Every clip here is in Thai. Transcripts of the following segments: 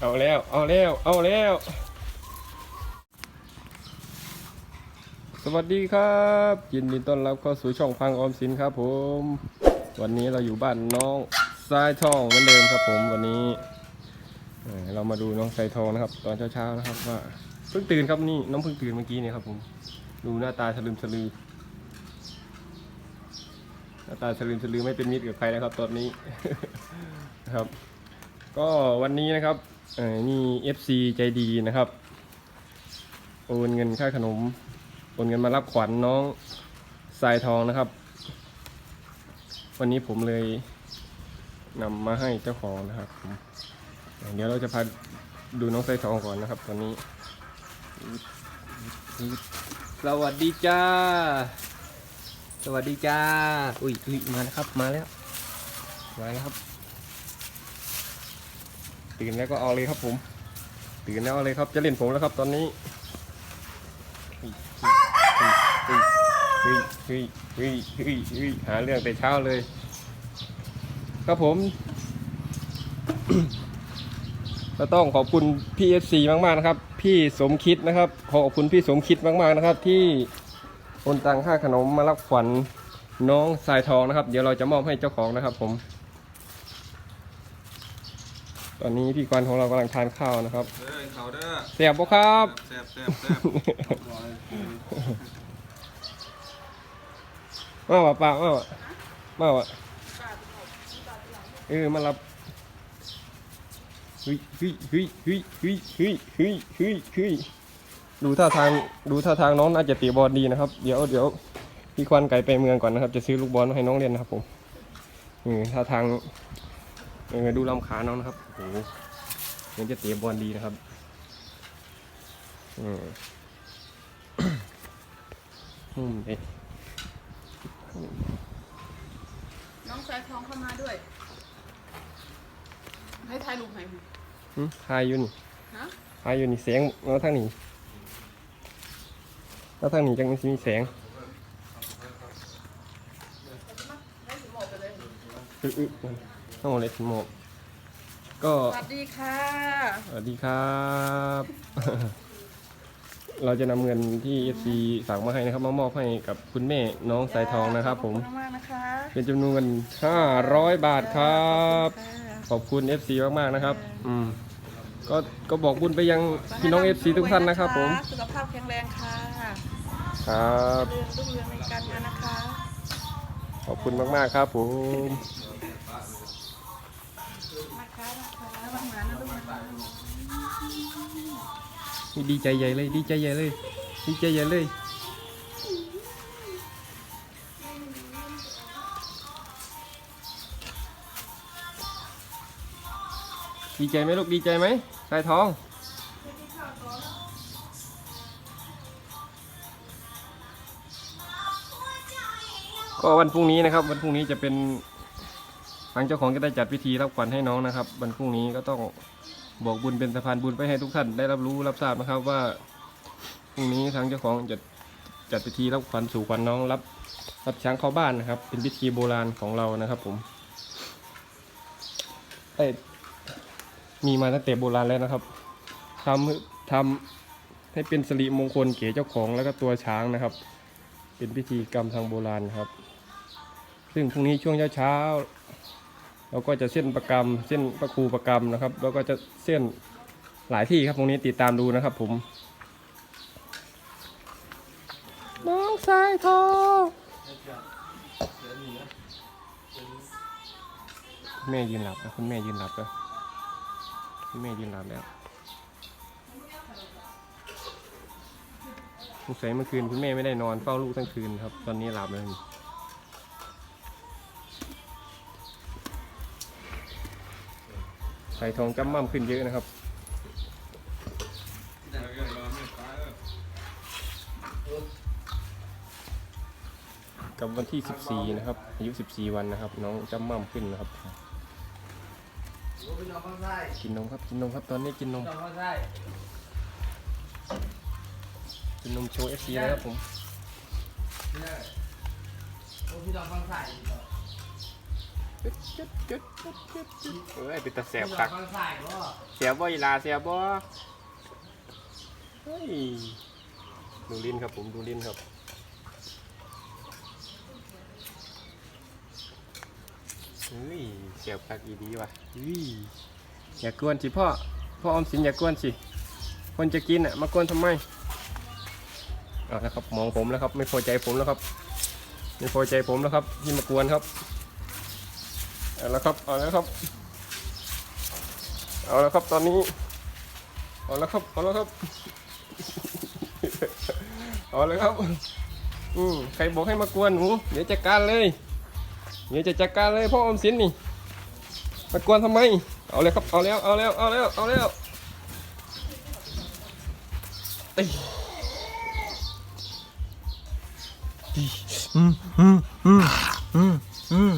เอาแล้ว เอาแล้ว เอาแล้ว สวัสดีครับ ยินดีต้อนรับเข้าสู่ช่องพังออมสินครับผม วันนี้เราอยู่บ้านน้องทรายทองเหมือนเดิมครับผมวันนี้เรามาดูน้องทรายทองนะครับ ตอนเช้าๆนะครับว่าเพิ่งตื่นครับนี่น้องเพิ่งตื่นเมื่อกี้เนี่ยครับผม ดูหน้าตาสลืมสลือ น้าตาสลืมสลือไม่เป็นมิตรกับใครนะครับตอนนี้นะครับ ก็วันนี้นะครับเอ่อมี FC ใจดีนะครับ โอนเงินค่าขนม โอนเงินมารับขวัญน้องทรายทองนะครับ วันนี้ผมเลยนำมาให้เจ้าของนะครับ เดี๋ยวเราจะพาดูน้องทรายทองก่อนนะครับ ตอนนี้ สวัสดีจ้า สวัสดีจ้า อุ้ยอุ้ยมาแล้วครับ มาแล้ว มาแล้วครับ ตื่นแล้วก็เอาเลยครับผม ตื่นแล้วเอาเลยครับ จะเล่นผมแล้วครับตอนนี้เฮ้ยเฮ้ยเฮ้ยเฮ้ยเฮ้ยหาเรื่องแต่เช้าเลย ครับผม ก็ต้องขอบคุณพี่เอฟซีมากๆนะครับ พี่สมคิดนะครับ ขอบคุณพี่สมคิดมากๆนะครับที่ โอนตังค่าขนมมารับขวัญน้องสายทองนะครับ เดี๋ยวเราจะมอบให้เจ้าของนะครับ ผม ตอนนี้พี่กวนของเรากำลังทานข้าวนะครับเด้อเขาเด้อเสียบปะครับแซ่บแซ่บแซ่บมาวะปามาวะมาวะเออมารับฮ้ยเฮ้ยเฮ้ยเฮ้ยเฮ้ยเฮ้ยเฮ้ยเฮ้ยเฮ้ย ดูท่าทางดูท่าทางน้องน่าจะตีบอลดีนะครับ เดี๋ยวเดี๋ยวพี่ควันไก่ไปเมืองก่อนนะครับ จะซื้อลูกบอลมาให้น้องเล่นนะครับผมเออท่าทางเออดูลำขาน้องนะครับโอ้โหเหมันจะเตะบอลดีนะครับอืมอืมเอ๊ะน้องสายทองเข้ามาด้วย ให้ถ่ายรูปให้หึทายอยู่นี่ฮะทายอยู่นี่แสงแล้วทางนี้ แล้วทางนี้จังสิมีแสงให้สมองไปเลยอึ๊ะมันต้องเอาเลยสมองก็สวัสดีค่ะ สวัสดีครับ เราจะนำเงินที่ FC ฝากมาให้นะครับ มามอบให้กับคุณแม่น้องสายทองนะครับ ผมขอบคุณมากๆนะคะเป็นจำนวนเงิน500บาทครับค่ะขอบคุณ FC มากๆนะครับ อืมก็ก็บอกบุญไปยังพี่น้อง FC ทุกท่านนะครับ ผม สุขภาพแข็งแรงค่ะ ครับเรื่องรุ่งเรืองในการงานนะคะ ขอบคุณมาก ๆ ครับผมนะคะนะคะบางหมานะลูกนะดีใจใหญ่เลย ดีใจใหญ่เลย ดีใจใหญ่เลยดีใจไหมลูกดีใจไหมสายทอง ก็วันพรุ่งนี้นะครับ วันพรุ่งนี้จะเป็นทางเจ้าของจะได้จัดพิธีรับขวัญให้น้องนะครับ วันพรุ่งนี้ก็ต้องบอกบุญเป็นสะพานบุญไปให้ทุกท่านได้รับรู้รับทราบนะครับว่าพรุ่งนี้ทางเจ้าของจะจัดพิธีรับขวัญสู่ขวัญน้องรับรับช้างเข้าบ้านนะครับ เป็นพิธีโบราณของเรานะครับ ผมเอ้มีมาตั้งแต่โบราณแล้วนะครับทำทำให้เป็นสิริมงคลเก๋เจ้าของแล้วก็ตัวช้างนะครับ เป็นพิธีกรรมทางโบราณครับ ซึ่งพรุ่งนี้ช่วงเช้าๆเราก็จะเส้นประกรรม เส้นประครูประกรรมนะครับ แล้วก็จะเส้นหลายที่ครับตรงนี้ติดตามดูนะครับ ผม น้องสายทองแม่ยืนหลับนะคุณแม่ยืนหลับแล้วคุณแม่ยืนหลับแล้วสงสัยเมื่อคืนคุณแม่ไม่ได้นอนเฝ้าลูกทั้งคืนครับ ตอนนี้หลับเลย ใส่ทองจำมั่มขึ้นเยอะนะครับกับวันที่ 14 นะครับ อายุ 14 วันนะครับ น้องจำมั่มขึ้นนะครับ กินนมครับ กินนมครับ ตอนนี้กินนม กินนมโชว์ FC นะครับผมพี่น้องข้างใต้ จุดจุดจุดจุดจุดจุดเอ้ยเป็นตาแสบคักเสียบ่อีลาเสียบ่เฮ้ยดูลิ้นครับผมดูลิ้นครับเฮ้ยเสียบคักอีดีว่ะเฮ้ยอย่ากวนสิพ่อพ่อออมสินอย่ากวนสิคนจะกินอะมากวนทำไมเอาละครับมองผมแล้วครับ ไม่พอใจผมแล้วครับ ไม่พอใจผมแล้วครับที่มากวนครับ เอาละครับ เอาแล้วครับ เอาแล้วครับตอนนี้ เอาแล้วครับ เอาแล้วครับ เอาเลยครับ อืมใครบอกให้มากวนหนู เดี๋ยวจัดการเลย เดี๋ยวจะจัดการเลยพ่ออมสินนี่ มากวนทำไม เอาเลยครับ เอาแล้ว เอาแล้ว เอาแล้ว เอาแล้วอืมอืมอืมอืมอืม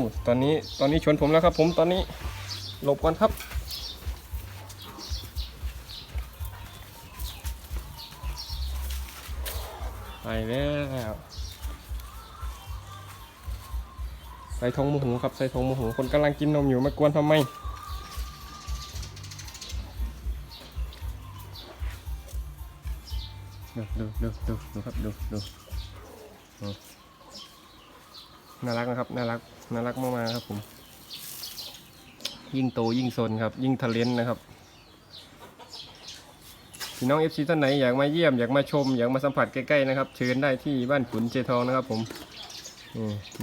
โอ้ตอนนี้ตอนนี้ชวนผมแล้วครับ ผมตอนนี้หลบก่อนครับไปแล้วใส่ทองโมโหครับใส่ทองโมโหคนกำลังกินนมอยู่มากวนทำไมดูดูดูดูดูครับดูดูดูน่ารักนะครับน่ารัก น่ารักมากๆครับผม ยิ่งโตยิ่งซนครับ ยิ่งทะเลนนะครับพี่น้องเอฟซีท่านไหนอยากมาเยี่ยมอยากมาชม อยากมาสัมผัสใกล้ๆนะครับ เชิญได้ที่บ้านขุนเจทองนะครับ ผม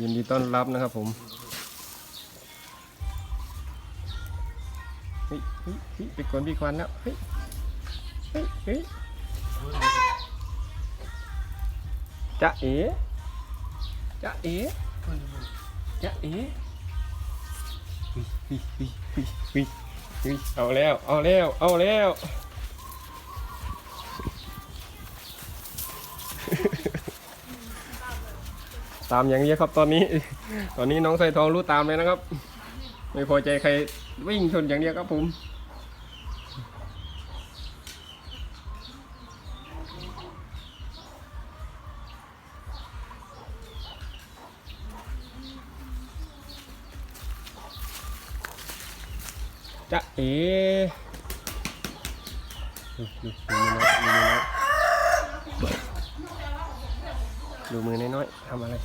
ยินดีต้อนรับนะครับ ผมเฮ้ยเฮ้ยเฮ้ยไปกวนพี่ควันแล้วเฮ้ยเฮ้ยเฮ้ยจะเอ๋จะเอ๋ จะเอ๋เอาแล้ว เอาแล้ว เอาแล้วตามอย่างนี้ครับตอนนี้ ตอนนี้น้องใส่ทองรู้ตามเลยนะครับ ไม่พอใจใครวิ่งชนอย่างเดียวครับผม จะเอ๋ดูมือน้อยๆทำอะไร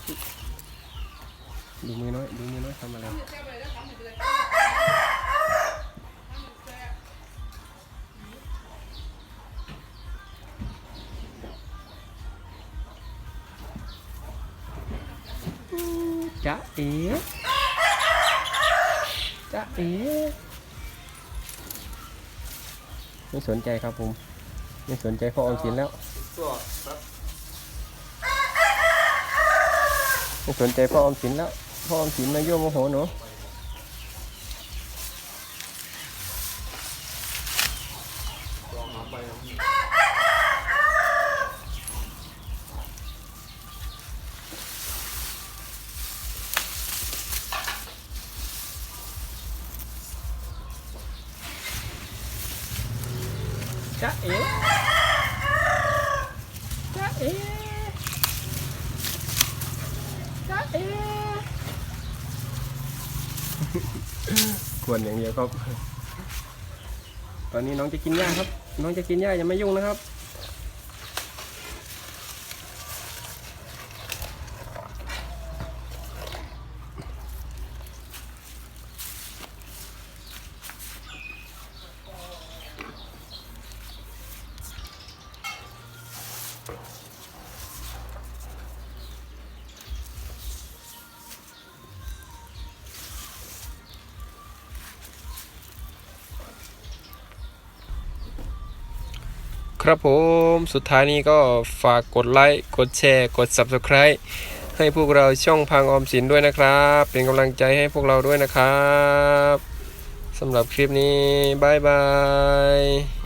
ดูมือน้อยดูมือน้อยทำอะไรจ๊ะเอ๋จ๊ะเอ๋ ไม่สนใจครับผม ไม่สนใจพ่อออมสินแล้ว ตัวครับไม่สนใจพ่อออมสินแล้ว พ่อออมสินมายั่วโมโหหนู ลองหาไปครับ จ๊ะเอ๋จ๊ะเอ๋จ๊ะเอ๋ควรอย่างเดียวครับ ตอนนี้น้องจะกินหญ้าครับ น้องจะกินหญ้าอย่ามายุ่งนะครับ ครับผมสุดท้ายนี้ก็ฝากกดไลค์ กดแชร์ กด Subscribe ให้พวกเราช่องพังออมสินด้วยนะครับ เป็นกำลังใจให้พวกเราด้วยนะครับสำหรับคลิปนี้บ๊ายบาย